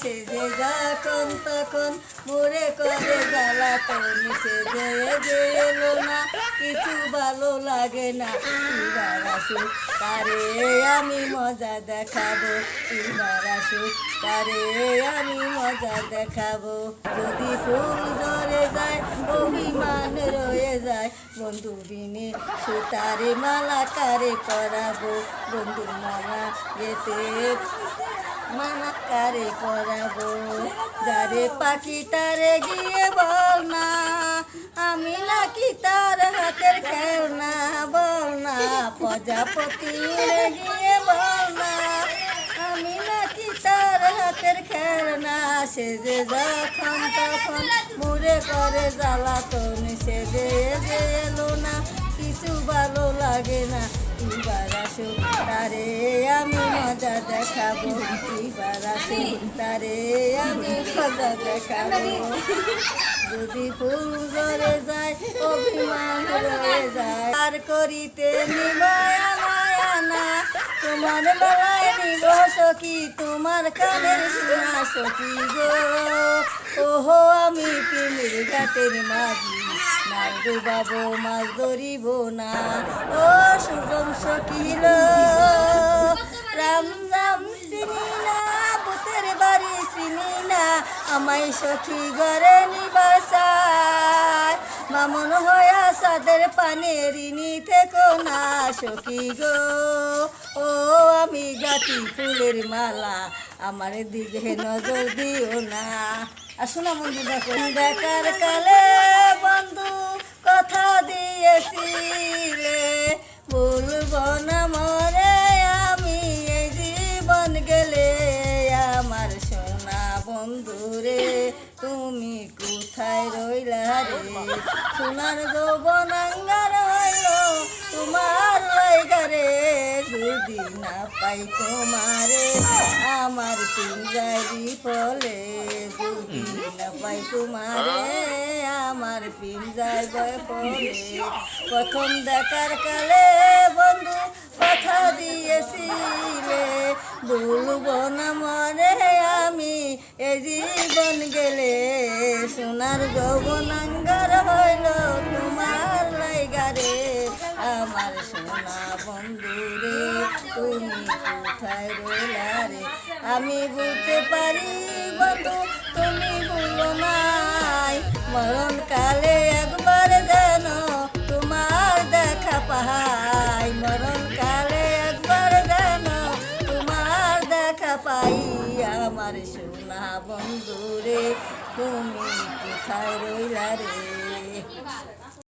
সে যে যখন তখন মোরে করে জ্বালাতন সে যে এলো না, কিছু ভালো লাগে না। এবার তারে আমি মজা দেখাবো। এবার আসুক, তারে আমি মজা দেখাবো। যদি ফুল ধরে যায়, অভিমান রয়ে যায়। বন্ধু বিনে সুতারে মালা কারে পরাবো। বন্ধু মালা যেতে মালা কারে পরাবো। যারে পাখি তারে গিয়ে বল না, আমি নাকি তার হাতের খেলনা, বল না। প্রজাপতি উড়ে গিয়ে বল না, আমি নাকি তার হাতের খেলনা। সে যে যখন তখন মুড়ে করে জ্বালাতন, সে যে এলো না, কিছু ভালো লাগে না। তারে আমি মজা দেখাবো। এবার আসুক তারে আমি মজা দেখাবো। যদি ফুল ধরে যায়, অভিমান রয়ে যায়। আর করিতে নিবায়া না তোমার বেলায় নিব সখী, তোমার কানের শোনা সখী গো? ওহো, আমি পিমির ঘাটের মাঝি মাছ ডুবাবো মাছ ধরিব না। ও সুগম সকিল রাম রাম চিনি না বুতের বাড়ি চিনি না আমায় সখী ঘরে নিবাসায়। মামন হয়া সাদের পানের ঋণী থেকো না, সখী গো। ও আমি গাতি ফুলের মালা, আমার দিকে নজর দিও না। আসুন বন্ধু দেখো বেকার কালে বন্ধু কথা দিয়েছিলে। ভুলব না মরে আমি এই জীবন গেলে। আমার সোনা বন্ধুরে, তুমি কোথায় রইলা রে? সোনার যৌবনাঙ্গার হইল তোমার লাইগারে যদি না পাই তোমারে, আমার পিঞ্জারি ফলে। যদি না পাই তোমারে, আমার পিঞ্জার বয় প্রথম দেখার কালে বন্ধু কথা দিয়েছিলে বলব না মনে আমি এ জীবন গেলে। সোনার যৌবনাঙ্গার হইল তোমার লাইগারে। আমার সোনা বন্ধু রে, তুমি কোথায় রইলা রে? আমি বুঝতে পারি বন্ধু তুমি ভুলো নাই। মরণ কালে একবার যেন তোমার দেখা পাই। মরণ কালে একবার যেন তোমার দেখা পাই। আমার সোনা বন্ধু রে, তুমি কোথায় রইলা রে?